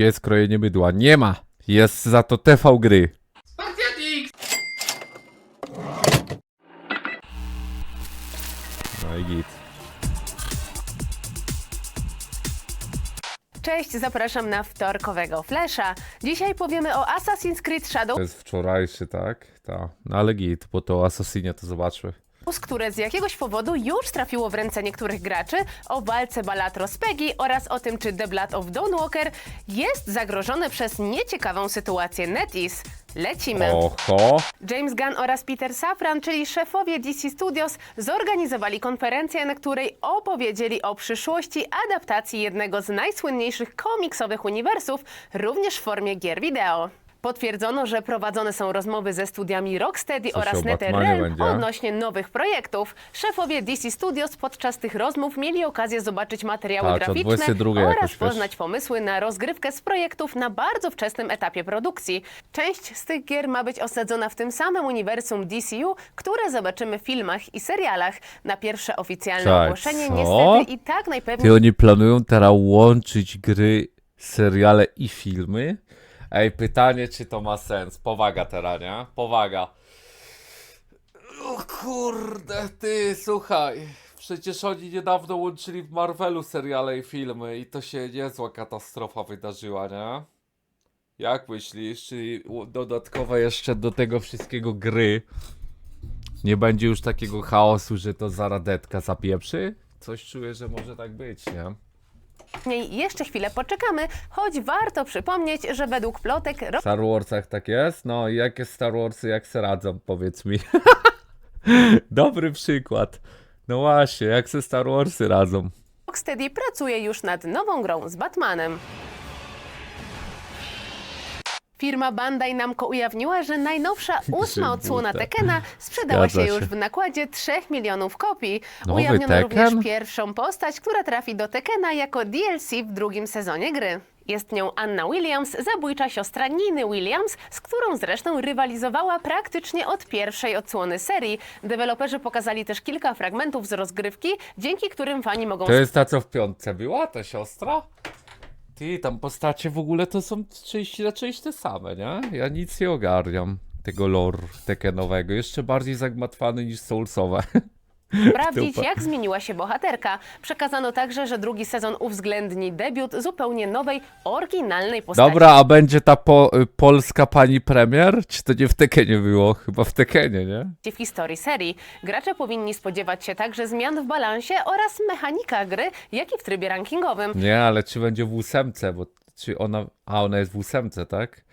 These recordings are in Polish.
Gdzie jest krojenie mydła? Nie ma! Jest za to TV gry. No i git. Cześć, zapraszam na wtorkowego Flesza. Dzisiaj powiemy o Assassin's Creed Shadow, To jest wczorajszy, tak? Tak. No ale git, bo to o Assassinie to zobaczmy. Które z jakiegoś powodu już trafiło w ręce niektórych graczy, o walce Balatro z Peggy oraz o tym, czy The Blood of Dawnwalker jest zagrożone przez nieciekawą sytuację NetEase. Lecimy! Oho! James Gunn oraz Peter Safran, czyli szefowie DC Studios, zorganizowali konferencję, na której opowiedzieli o przyszłości adaptacji jednego z najsłynniejszych komiksowych uniwersów, również w formie gier wideo. Potwierdzono, że prowadzone są rozmowy ze studiami Rocksteady Coś oraz Batmanie NetherRealm będzie? odnośnie nowych projektów. Szefowie DC Studios podczas tych rozmów mieli okazję zobaczyć materiały o graficzne 22 oraz jakoś, wiesz? poznać pomysły na rozgrywkę z projektów na bardzo wczesnym etapie produkcji. Część z tych gier ma być osadzona w tym samym uniwersum DCU, które zobaczymy w filmach i serialach. Na pierwsze oficjalne ogłoszenie co? niestety i tak najpewniej Ty oni planują teraz łączyć gry, seriale i filmy? Ej, pytanie, czy to ma sens? Powaga teraz, nie? Powaga. O kurde, ty, słuchaj. Przecież oni niedawno łączyli w Marvelu seriale i filmy i to się niezła katastrofa wydarzyła, nie? Jak myślisz, czy dodatkowe jeszcze do tego wszystkiego gry nie będzie już takiego chaosu, że to zaradetka zapieprzy? Coś czuję, że może tak być, nie? Jeszcze chwilę poczekamy, choć warto przypomnieć, że według plotek W Star Warsach tak jest? No i jakie Star Warsy, jak se radzą, powiedz mi. Dobry przykład. No właśnie, jak se Star Warsy radzą. Rocksteady pracuje już nad nową grą z Batmanem. Firma Bandai Namco ujawniła, że najnowsza ósma odsłona. Tekena sprzedała Zgadza się już się. w nakładzie 3 milionów kopii. Nowy Ujawniono Tekken? również pierwszą postać, która trafi do Tekena jako DLC w drugim sezonie gry. Jest nią Anna Williams, zabójcza siostra Niny Williams, z którą zresztą rywalizowała praktycznie od pierwszej odsłony serii. Deweloperzy pokazali też kilka fragmentów z rozgrywki, dzięki którym fani mogą To jest ta, co w piątce była, ta siostra? Ty, tam postacie w ogóle to są części na część te same, nie? Ja nic nie ogarniam tego lore tekenowego. Jeszcze bardziej zagmatwany niż soulsowe. sprawdzić, Dupa. jak zmieniła się bohaterka. Przekazano także, że drugi sezon uwzględni debiut zupełnie nowej, oryginalnej postaci. Dobra, a będzie ta po, y, polska pani premier? Czy to nie w Tekenie było? Chyba w Tekenie, nie? w historii serii. Gracze powinni spodziewać się także zmian w balansie oraz mechanikach gry, jak i w trybie rankingowym. Nie, ale czy będzie w ósemce, bo czy ona... A, ona jest w ósemce, tak?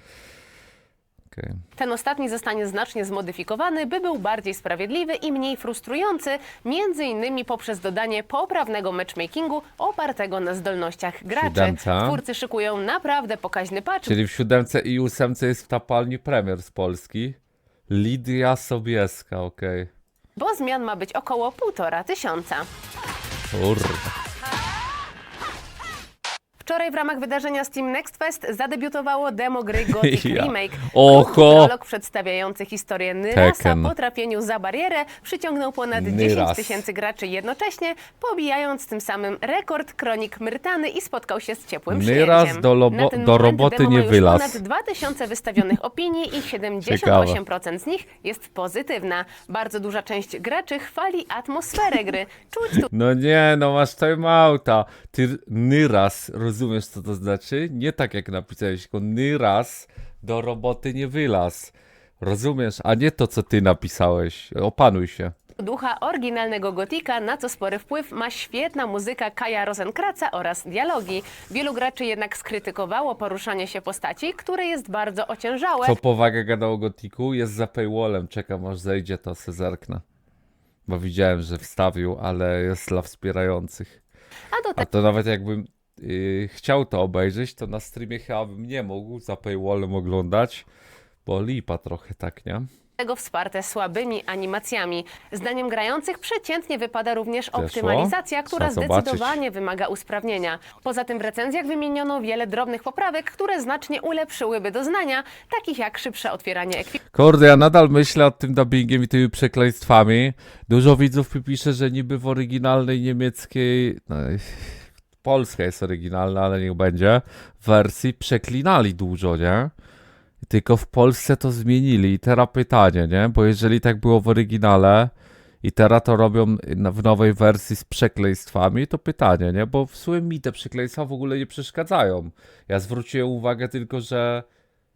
Okej. Ten ostatni zostanie znacznie zmodyfikowany, by był bardziej sprawiedliwy i mniej frustrujący, między innymi poprzez dodanie poprawnego matchmakingu opartego na zdolnościach graczy. Siódemca. Twórcy szykują naprawdę pokaźny patch, Czyli w siódemce i ósemce jest w tapalni premier z Polski. Lidia Sobieska, okej. bo zmian ma być około półtora tysiąca. Kurde. Wczoraj w ramach wydarzenia Steam Next Fest zadebiutowało demo gry Gothic Ja. Remake. Oho! Prolog przedstawiający historię Nyrasa Tekken. po trafieniu za barierę przyciągnął ponad 10 Nyras. tysięcy graczy jednocześnie, pobijając tym samym rekord kronik Myrtany i spotkał się z ciepłym Nyras przyjęciem. do lobo- Na ten do moment roboty demo nie już wylaz. ponad 2000 wystawionych opinii i 78% z nich jest pozytywna. Bardzo duża część graczy chwali atmosferę gry. Czuć tu No nie, no masz timeouta. Ty Nyras, rozumiesz co to znaczy? Nie tak jak napisałeś, tylko Nyras do roboty nie wylaz. Rozumiesz? A nie to, co ty napisałeś. Opanuj się. ducha oryginalnego gotika, na co spory wpływ ma świetna muzyka Kaja Rosenkraca oraz dialogi. Wielu graczy jednak skrytykowało poruszanie się postaci, które jest bardzo ociężałe, Co powaga gadał o Gotiku? Jest za paywallem. Czekam aż zejdzie to se zerknę. Bo widziałem, że wstawił, ale jest dla wspierających. a do A to nawet jakbym yy, chciał to obejrzeć, to na streamie chyba bym nie mógł za paywallem oglądać, bo lipa trochę tak, nie? tego wsparte słabymi animacjami. Zdaniem grających przeciętnie wypada również optymalizacja, która Trzeba zobaczyć. zdecydowanie wymaga usprawnienia. Poza tym w recenzjach wymieniono wiele drobnych poprawek, które znacznie ulepszyłyby doznania, takich jak szybsze otwieranie ekwipunku, Kurde, ja nadal myślę nad tym dubbingiem i tymi przekleństwami. Dużo widzów mi pisze, że niby w oryginalnej niemieckiej... No, polska jest oryginalna, ale niech będzie, wersji przeklinali dużo, nie? Tylko w Polsce to zmienili. I teraz pytanie, nie? Bo jeżeli tak było w oryginale i teraz to robią w nowej wersji z przekleństwami, to pytanie, nie? Bo w sumie mi te przekleństwa w ogóle nie przeszkadzają. Ja zwróciłem uwagę tylko, że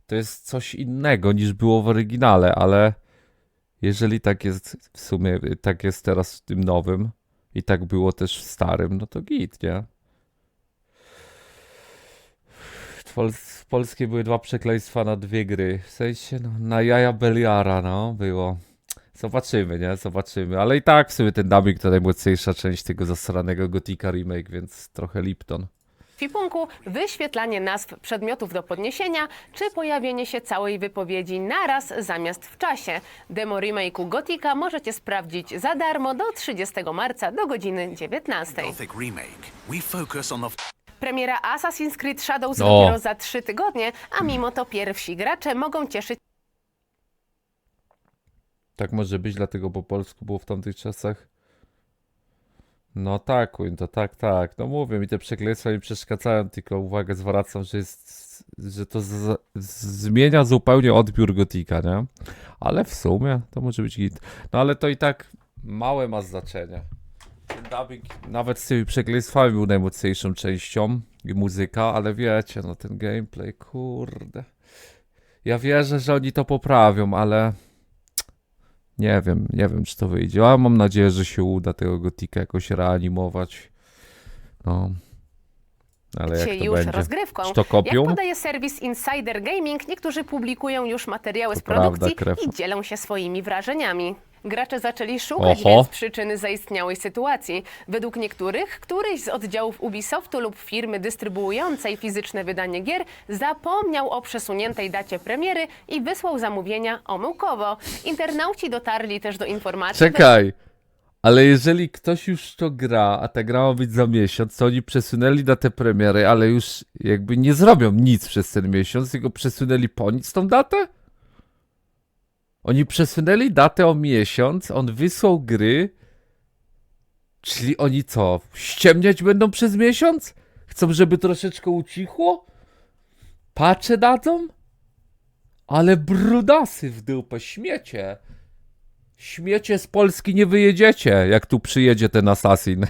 to jest coś innego niż było w oryginale, ale jeżeli tak jest w sumie, tak jest teraz w tym nowym i tak było też w starym, no to git, nie? W, Pol w polskiej były dwa przekleństwa na dwie gry. W sensie, no, na jaja Beliara, no, było. Zobaczymy, nie? Zobaczymy. Ale i tak w sumie ten dubbing to najmocniejsza część tego zasranego Gotika remake, więc trochę Lipton. ekwipunku, wyświetlanie nazw przedmiotów do podniesienia, czy pojawienie się całej wypowiedzi naraz zamiast w czasie. Demo remake'u Gotika możecie sprawdzić za darmo do 30 marca do godziny 19. Gothic remake. We focus on the Premiera Assassin's Creed Shadows No. dopiero za 3 tygodnie, a mimo to pierwsi gracze mogą cieszyć Tak może być, dlatego po polsku było w tamtych czasach. No tak, to tak, tak. No mówię, mi te przekleństwa mi przeszkadzają, tylko uwagę zwracam, że jest, że to z, z, zmienia zupełnie odbiór Gotika, nie? Ale w sumie to może być git. No ale to i tak małe ma znaczenie. Ten dubbing nawet z tymi przekleństwami był najmocniejszą częścią i muzyka, ale wiecie, no ten gameplay, kurde. Ja wierzę, że oni to poprawią, ale nie wiem, nie wiem czy to wyjdzie. A mam nadzieję, że się uda tego Gotika jakoś reanimować. No. Ale jak się to już będzie? rozgrywką. Czy to kopią? Jak podaje serwis Insider Gaming, niektórzy publikują już materiały z To prawda, produkcji krew. i dzielą się swoimi wrażeniami. Gracze zaczęli szukać Oho. więc przyczyny zaistniałej sytuacji. Według niektórych, któryś z oddziałów Ubisoftu lub firmy dystrybuującej fizyczne wydanie gier zapomniał o przesuniętej dacie premiery i wysłał zamówienia omyłkowo. Internauci dotarli też do informacji, Czekaj. Ale jeżeli ktoś już to gra, a ta gra ma być za miesiąc, to oni przesunęli datę premiery, ale już jakby nie zrobią nic przez ten miesiąc, tylko przesunęli po nic tą datę? Oni przesunęli datę o miesiąc, on wysłał gry, czyli oni co, ściemniać będą przez miesiąc? Chcą, żeby troszeczkę ucichło? Pacze dadzą? Ale brudasy w dupę, śmiecie. Śmiecie z Polski nie wyjedziecie, jak tu przyjedzie ten assassin.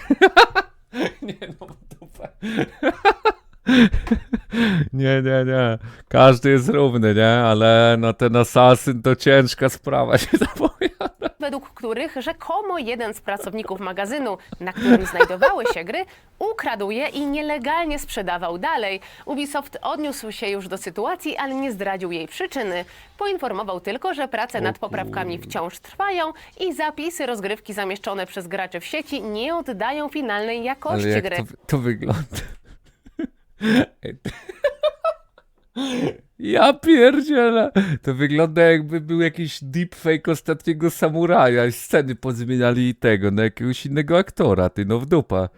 nie no, dupę. nie, nie, nie. Każdy jest równy, nie? Ale no ten assassin to ciężka sprawa się zapowiada. według których rzekomo jeden z pracowników magazynu, na którym znajdowały się gry, ukradł je i nielegalnie sprzedawał dalej. Ubisoft odniósł się już do sytuacji, ale nie zdradził jej przyczyny. Poinformował tylko, że prace nad poprawkami wciąż trwają i zapisy rozgrywki zamieszczone przez graczy w sieci nie oddają finalnej Ale jakości jak gry. to, to wygląda? Ja pierdzielę. To wygląda jakby był jakiś deepfake ostatniego samuraja i sceny pozmieniali tego na jakiegoś innego aktora, ty no w dupa.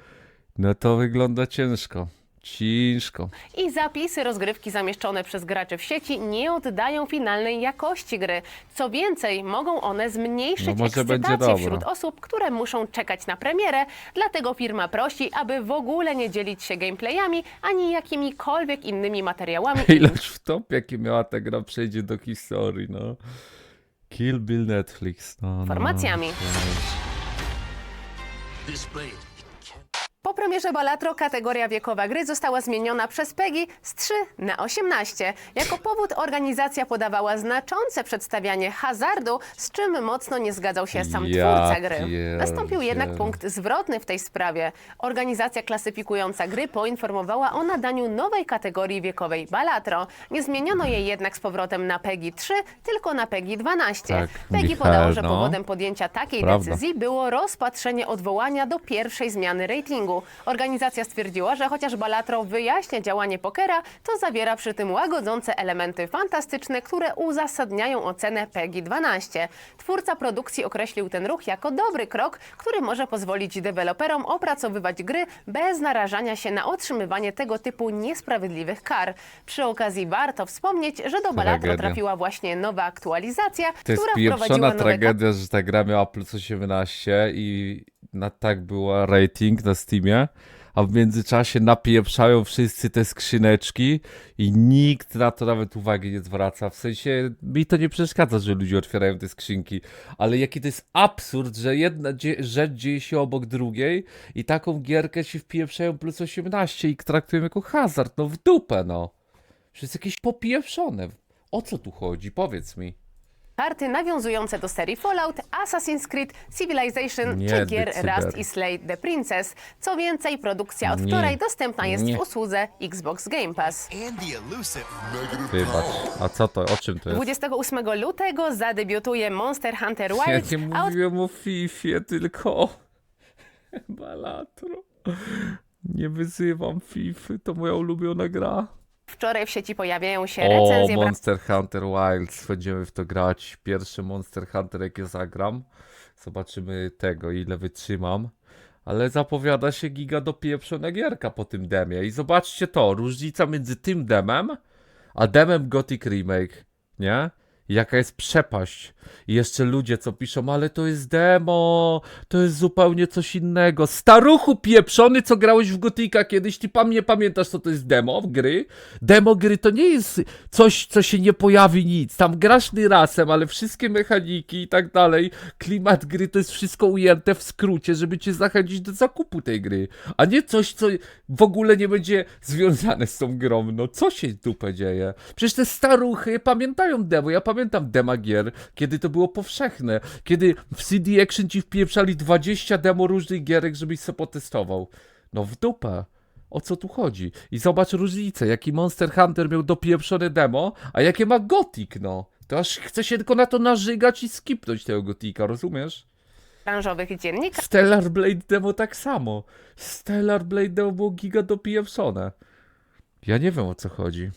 No to wygląda ciężko. Ciężko. I zapisy rozgrywki zamieszczone przez graczy w sieci nie oddają finalnej jakości gry. Co więcej, mogą one zmniejszyć No może będzie ekscytację dobra. wśród osób, które muszą czekać na premierę, dlatego firma prosi, aby w ogóle nie dzielić się gameplayami ani jakimikolwiek innymi materiałami. Ilość wtop, jakie miała ta gra, przejdzie do historii, no. Kill Bill Netflix, no. no, no. Informacjami. Po premierze Balatro kategoria wiekowa gry została zmieniona przez PEGI z 3 na 18. Jako powód organizacja podawała znaczące przedstawianie hazardu, z czym mocno nie zgadzał się sam Ja twórca gry. Nastąpił jednak punkt zwrotny w tej sprawie. Organizacja klasyfikująca gry poinformowała o nadaniu nowej kategorii wiekowej Balatro. Nie zmieniono jej jednak z powrotem na PEGI 3, tylko na PEGI 12. Tak, PEGI Michał, podało, że no. powodem podjęcia takiej Prawda. decyzji było rozpatrzenie odwołania do pierwszej zmiany ratingu. Organizacja stwierdziła, że chociaż Balatro wyjaśnia działanie pokera, to zawiera przy tym łagodzące elementy fantastyczne, które uzasadniają ocenę PEGI 12. Twórca produkcji określił ten ruch jako dobry krok, który może pozwolić deweloperom opracowywać gry bez narażania się na otrzymywanie tego typu niesprawiedliwych kar. Przy okazji warto wspomnieć, że do Balatro Tragedia. trafiła właśnie nowa aktualizacja, To jest która wprowadziła pieprzona nowe tragedia, że ta gra miała plus 18 i na tak była rating na Steamie, a w międzyczasie napieprzają wszyscy te skrzyneczki i nikt na to nawet uwagi nie zwraca. W sensie, mi to nie przeszkadza, że ludzie otwierają te skrzynki, ale jaki to jest absurd, że jedna dzie- rzecz dzieje się obok drugiej i taką gierkę się wpieprzają plus 18 i traktują jako hazard, no w dupę, no. Że jest jakieś popieprzone. O co tu chodzi? Powiedz mi. Karty nawiązujące do serii Fallout, Assassin's Creed, Civilization Nie, czy gier. Rust i Slay the Princess. Co więcej, produkcja od Nie. wczoraj dostępna jest Nie. w usłudze Xbox Game Pass. And the elusive negative Wybacz. A co to? O czym to jest? 28 lutego zadebiutuje Monster Hunter Ja Wilds, nie a od mówiłem o Fifie, tylko o Balatro. Nie wyzywam Fify, to moja ulubiona gra. Wczoraj w sieci pojawiają się O, recenzje Monster Hunter Wilds, będziemy w to grać. Pierwszy Monster Hunter, jakie zagram. Zobaczymy tego, ile wytrzymam. Ale zapowiada się giga dopieprzona gierka po tym demie. I zobaczcie to, różnica między tym demem, a demem Gothic Remake, nie? Jaka jest przepaść. I jeszcze ludzie, co piszą, ale to jest demo, to jest zupełnie coś innego. Staruchu pieprzony, co grałeś w Gotika kiedyś, ty pam nie pamiętasz, co to jest demo w gry? Demo gry to nie jest coś, co się nie pojawi nic. Tam grasz rasem, ale wszystkie mechaniki i tak dalej, klimat gry to jest wszystko ujęte w skrócie, żeby cię zachęcić do zakupu tej gry. A nie coś, co w ogóle nie będzie związane z tą grą. No co się dupę dzieje? Przecież te staruchy pamiętają demo. Ja pamiętam dema gier, kiedy to było powszechne. Kiedy w CD Action ci wpieprzali 20 demo różnych gierek, żebyś se potestował. No w dupę. O co tu chodzi? I zobacz różnicę, jaki Monster Hunter miał dopieprzone demo, a jakie ma Gothic, no. To aż chce się tylko na to narzygać i skipnąć tego Gotika, rozumiesz? branżowych dziennikarzy Stellar Blade demo tak samo. Stellar Blade demo było giga dopieprzone. Ja nie wiem o co chodzi.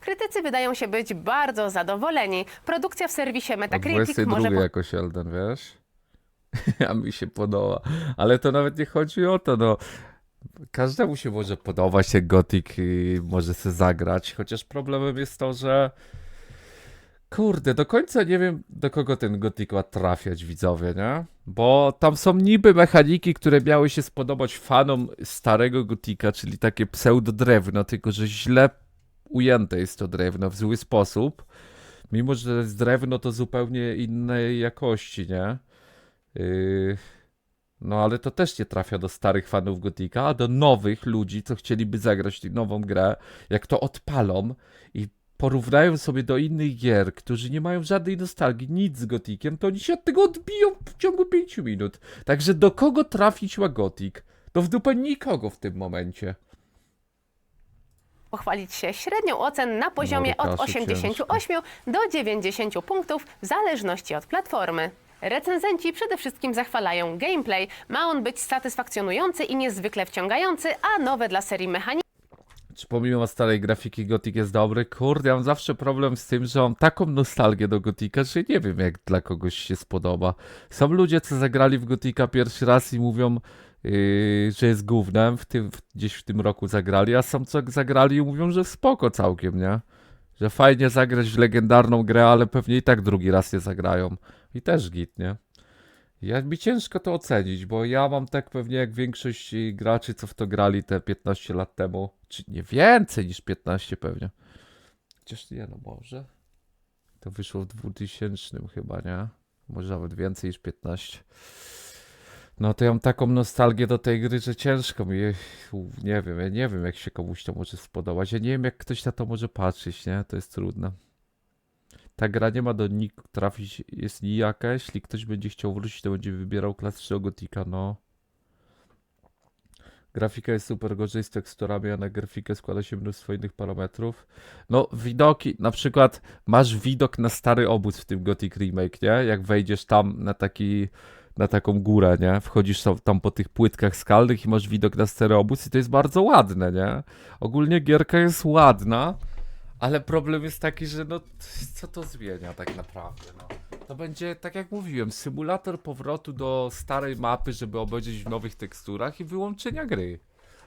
Krytycy wydają się być bardzo zadowoleni. Produkcja w serwisie Metacritic 22 może po- jakoś Elden, wiesz? A mi się podoba. Ale to nawet nie chodzi o to, no. Każdemu się może podobać ten Gothic i może se zagrać, chociaż problemem jest to, że kurde, do końca nie wiem do kogo ten Gothic ma trafiać widzowie, nie? Bo tam są niby mechaniki, które miały się spodobać fanom starego Gotika, czyli takie pseudo-drewno, tylko że źle ujęte jest to drewno w zły sposób. Mimo, że jest drewno, to zupełnie innej jakości, nie? Yy, no ale to też nie trafia do starych fanów Gotika, a do nowych ludzi, co chcieliby zagrać nową grę, jak to odpalą i porównają sobie do innych gier, którzy nie mają żadnej nostalgii, nic z Gotikiem, to oni się od tego odbiją w ciągu 5 minut. Także do kogo trafić ma Gotik? No w dupę nikogo w tym momencie. Pochwalić się średnią ocen na poziomie od Łukaszu, 88 do 90 punktów w zależności od platformy. Recenzenci przede wszystkim zachwalają gameplay. Ma on być satysfakcjonujący i niezwykle wciągający, a nowe dla serii mechaniki Czy pomimo starej grafiki Gothic jest dobry? Kurde, ja mam zawsze problem z tym, że mam taką nostalgię do Gotika, że nie wiem jak dla kogoś się spodoba. Są ludzie, co zagrali w Gotika pierwszy raz i mówią, yy, że jest gównem, w tym, w, gdzieś w tym roku zagrali, a są co zagrali i mówią, że spoko całkiem, nie? Że fajnie zagrać w legendarną grę, ale pewnie i tak drugi raz nie zagrają. I też git, nie? Ja mi ciężko to ocenić, bo ja mam tak pewnie jak większość graczy, co w to grali te 15 lat temu, czy nie więcej niż 15 pewnie. Chociaż nie, no może. To wyszło w 2000 chyba, nie? Może nawet więcej niż 15. No to ja mam taką nostalgię do tej gry, że ciężko mi, nie wiem, ja nie wiem jak się komuś to może spodobać. Ja nie wiem jak ktoś na to może patrzeć, nie? To jest trudne. Ta gra nie ma do nik trafić, jest nijaka. Jeśli ktoś będzie chciał wrócić, to będzie wybierał klasycznego Gotika, no. Grafika jest super gorzej z teksturami, a na grafikę składa się mnóstwo innych parametrów. No, widoki, na przykład masz widok na stary obóz w tym Gothic Remake, nie? Jak wejdziesz tam na taki, na taką górę, nie? Wchodzisz tam- po tych płytkach skalnych i masz widok na stary obóz i to jest bardzo ładne, nie? Ogólnie gierka jest ładna, ale problem jest taki, że no, co to zmienia tak naprawdę, no. To będzie, tak jak mówiłem, symulator powrotu do starej mapy, żeby obejrzeć w nowych teksturach i wyłączenia gry.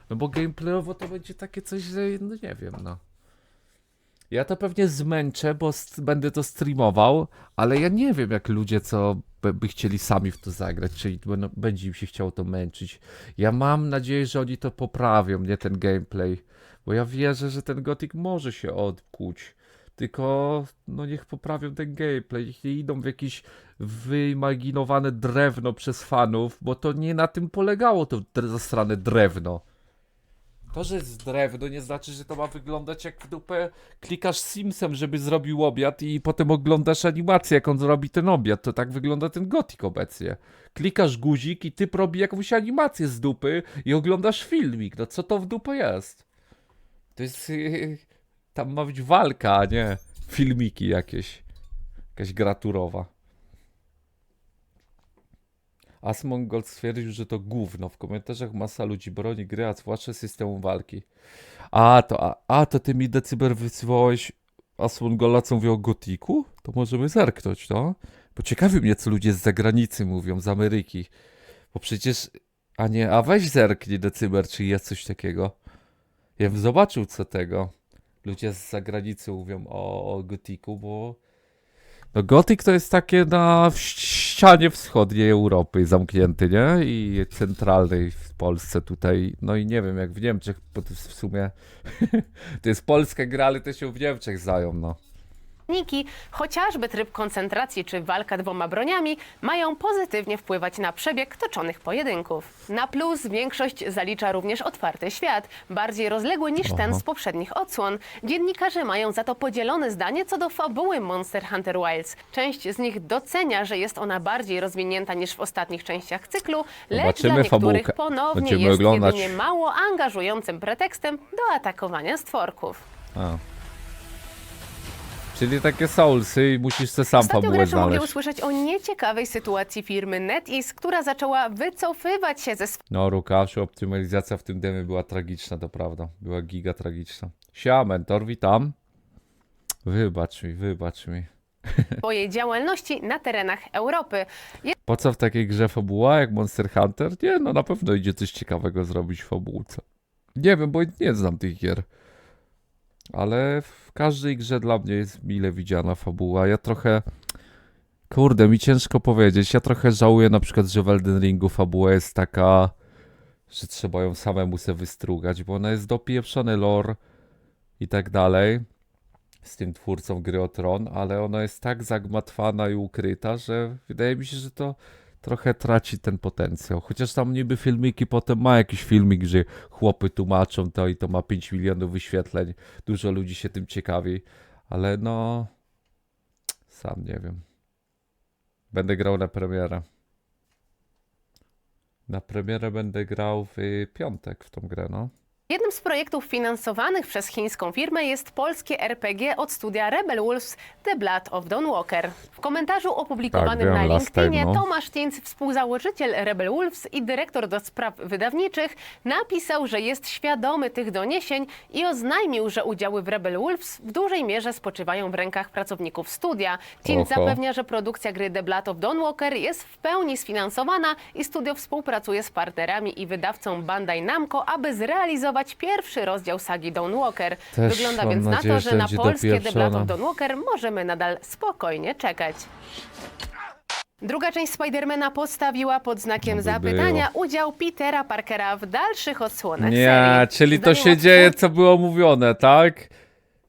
No bo gameplayowo to będzie takie coś, że no nie wiem, no. Ja to pewnie zmęczę, bo będę to streamował, ale ja nie wiem, jak ludzie, co by, chcieli sami w to zagrać, czyli będą, będzie im się chciało to męczyć. Ja mam nadzieję, że oni to poprawią, nie ten gameplay, bo ja wierzę, że ten Gothic może się odkuć. Tylko, no niech poprawią ten gameplay, niech nie idą w jakieś wyimaginowane drewno przez fanów, bo to nie na tym polegało to zasrane drewno. To, że jest drewno, nie znaczy, że to ma wyglądać jak w dupę klikasz Simsem, żeby zrobił obiad i potem oglądasz animację, jak on zrobi ten obiad. To tak wygląda ten gotik obecnie. Klikasz guzik i typ robi jakąś animację z dupy i oglądasz filmik. No co to w dupę jest? To jest... Yy, tam ma być walka, a nie filmiki jakieś. Jakaś graturowa. Asmongold stwierdził, że to gówno. W komentarzach masa ludzi broni gry, a zwłaszcza systemu walki. A, to, a, a to ty mi decyber wysyłałeś Asmongola, co mówią o gotiku? To możemy zerknąć, no? Bo ciekawi mnie, co ludzie z zagranicy mówią, z Ameryki. Bo przecież... A nie, a weź zerknij decyber, czy jest coś takiego. Ja bym zobaczył, co tego. Ludzie z zagranicy mówią o, o gotiku, bo... No Gothic to jest takie na w ścianie wschodniej Europy zamknięty, nie? I centralnej w Polsce tutaj. No i nie wiem, jak w Niemczech, bo to w sumie to jest polska gra, ale się w Niemczech zają, no. Niki, chociażby tryb koncentracji czy walka dwoma broniami, mają pozytywnie wpływać na przebieg toczonych pojedynków. Na plus większość zalicza również otwarty świat, bardziej rozległy niż ten z poprzednich odsłon. Dziennikarze mają za to podzielone zdanie co do fabuły Monster Hunter Wilds. Część z nich docenia, że jest ona bardziej rozwinięta niż w ostatnich częściach cyklu, lecz Zobaczymy dla niektórych fabułkę. ponownie Będziemy jest oglądać. jedynie mało angażującym pretekstem do atakowania stworków. A. Czyli takie soulsy i musisz se sam Ostatnio fabułę gracze mogli znaleźć. usłyszeć o nieciekawej sytuacji firmy NetEase, która zaczęła wycofywać się ze No, Rukaszu, optymalizacja w tym demie była tragiczna, to prawda. Była giga tragiczna. Sia, mentor, witam. Wybacz mi, wybacz mi. swojej działalności na terenach Europy. Po co w takiej grze fabuła jak Monster Hunter? Nie, no na pewno idzie coś ciekawego zrobić w fabułce. Nie wiem, bo nie znam tych gier. Ale w każdej grze dla mnie jest mile widziana fabuła. Ja trochę... Kurde, mi ciężko powiedzieć. Ja trochę żałuję na przykład, że w Elden Ringu fabuła jest taka, że trzeba ją samemu se wystrugać, bo ona jest dopieprzony lore i tak dalej z tym twórcą gry o Tron, ale ona jest tak zagmatwana i ukryta, że wydaje mi się, że to trochę traci ten potencjał. Chociaż tam niby filmiki potem ma jakiś filmik, że chłopy tłumaczą to i to ma 5 milionów wyświetleń. Dużo ludzi się tym ciekawi, ale no sam nie wiem. Będę grał na premierę. Na premierę będę grał w piątek w tą grę, no. Jednym z projektów finansowanych przez chińską firmę jest polskie RPG od studia Rebel Wolves The Blood of Dawnwalker. W komentarzu opublikowanym Tak, wiem, na time, LinkedInie no. Tomasz Tienc, współzałożyciel Rebel Wolves i dyrektor do spraw wydawniczych, napisał, że jest świadomy tych doniesień i oznajmił, że udziały w Rebel Wolves w dużej mierze spoczywają w rękach pracowników studia. Oho. zapewnia, że produkcja gry The Blood of Dawnwalker jest w pełni sfinansowana i studio współpracuje z partnerami i wydawcą Bandai Namco, aby zrealizować pierwszy rozdział sagi Dawnwalker. Też Wygląda mam więc nadzieję, na to, że na będzie polskie dopieprzona. of Dawnwalker możemy nadal spokojnie czekać. Druga część Spidermana postawiła pod znakiem zapytania udział Petera Parkera w dalszych odsłonach Nie, serii. czyli to Zdaniem się dzieje, co było mówione, tak?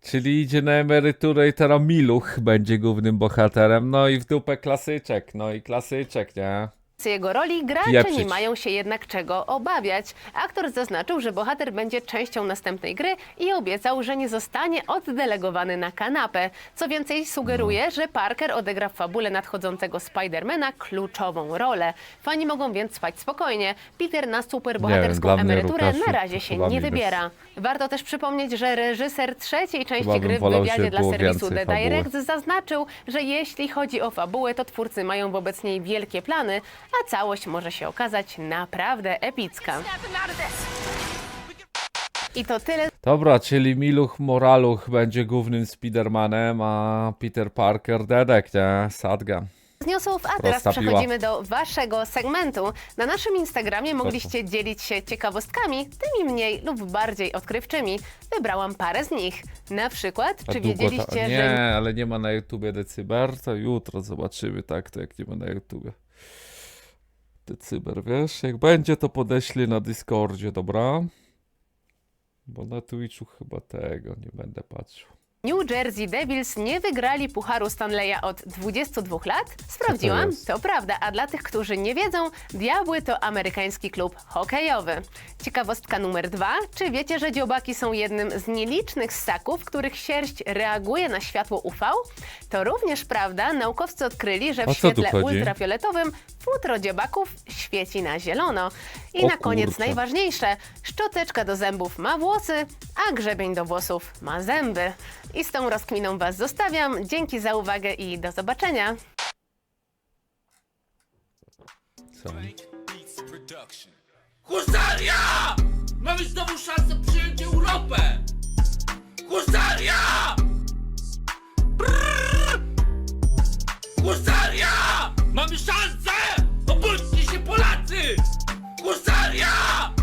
Czyli idzie na emeryturę i teraz Miluch będzie głównym bohaterem. No i w dupę klasyczek, no i klasyczek, nie? Jego roli gracze Pieprzyć. nie mają się jednak czego obawiać. Aktor zaznaczył, że bohater będzie częścią następnej gry i obiecał, że nie zostanie oddelegowany na kanapę. Co więcej, sugeruje, No. że Parker odegra w fabule nadchodzącego Spidermana kluczową rolę. Fani mogą więc spać spokojnie. Peter na superbohaterską dla mnie emeryturę Łukaszu na razie się chyba nie wybiera. Warto też przypomnieć, że reżyser trzeciej części Chyba bym gry w wolał, wywiadzie żeby dla było serwisu więcej The fabuły. Direct zaznaczył, że jeśli chodzi o fabułę, to twórcy mają wobec niej wielkie plany, a całość może się okazać naprawdę epicka. I to tyle Dobra, czyli Miluch Moraluch będzie głównym Spidermanem, a Peter Parker Dedek, nie? Sadga. Z newsów, a teraz Prosta piła. przechodzimy do waszego segmentu. Na naszym Instagramie mogliście dzielić się ciekawostkami, tymi mniej lub bardziej odkrywczymi. Wybrałam parę z nich. Na przykład, A czy długo wiedzieliście, ta... że Nie, ale nie ma na YouTubie Decyber, to jutro zobaczymy, tak, to jak nie ma na YouTubie. Decyber, wiesz, jak będzie to podeślij na Discordzie, dobra? Bo na Twitchu chyba tego nie będę patrzył. New Jersey Devils nie wygrali Pucharu Stanleya od 22 lat? Sprawdziłam, jest? to prawda, a dla tych, którzy nie wiedzą, Diabły to amerykański klub hokejowy. Ciekawostka numer dwa. Czy wiecie, że dziobaki są jednym z nielicznych ssaków, których sierść reaguje na światło UV? To również prawda, naukowcy odkryli, że w świetle ultrafioletowym futro dziobaków świeci na zielono. I O na koniec kurczę. najważniejsze, szczoteczka do zębów ma włosy, a grzebień do włosów ma zęby. I z tą rozkminą Was zostawiam. Dzięki za uwagę i do zobaczenia. Husaria! Mamy znowu szansę przyjąć Europę! Husaria! Husaria! Mamy szansę! Obudźcie się Polacy! Husaria!